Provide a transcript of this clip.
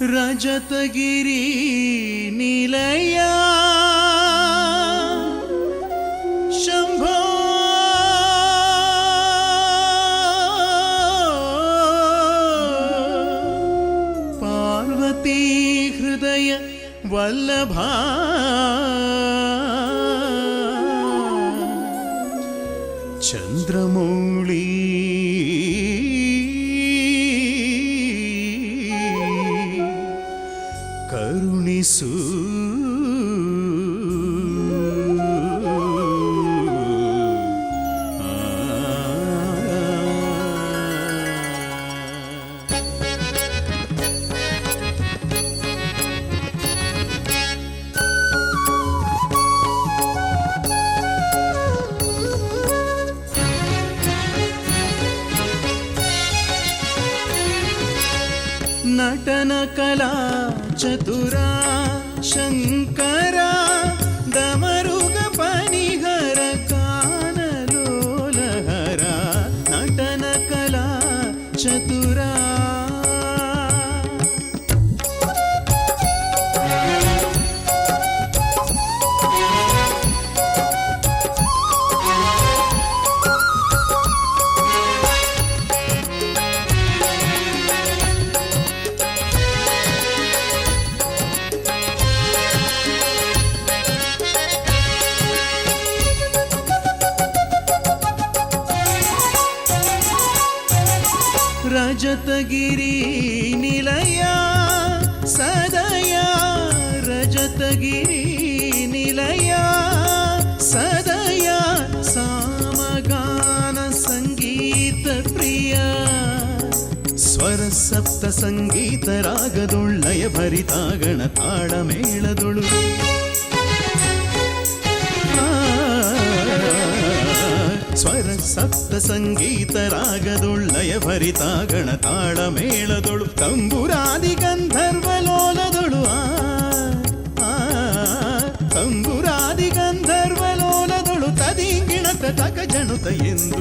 रजतगिरी निलया शम्भो पार्वती हृदय वल्लभा चन्द्रमौळी isso నటన కళా చతురా శంకరా దమరుగ పనిహర కానలోలహరా నటన కళా చతురా ರಜತಗಿರಿ ನಿಲಯ, ಸದಯ ರಜತಗಿರಿ ನಿಲಯ, ಸದಯ ಸಾಮಗಾನ ಸಂಗೀತ ಪ್ರಿಯ. ಸ್ವರ ಸಪ್ತ ಸಂಗೀತ ರಾಗದುಳ್ಳಯ ಭರಿತಾಗಣ ತಾಳ ಸ್ವರ ಸಪ್ತ ಸಂಗೀತ ರಾಗದೊಳ್ಳಯ ಭರಿತಾಗಣ ತಾಳ ಮೇಳದೊಳು ತಂಬುರಾದಿ ಗಂಧರ್ವ ಲೋಲದೊಳು ಆ, ತಂಬುರಾದಿ ಗಂಧರ್ವ ಲೋಲದೊಳು ತದಿಂಗಿಣತ ತಕ ಜಣುತ ಎಂದು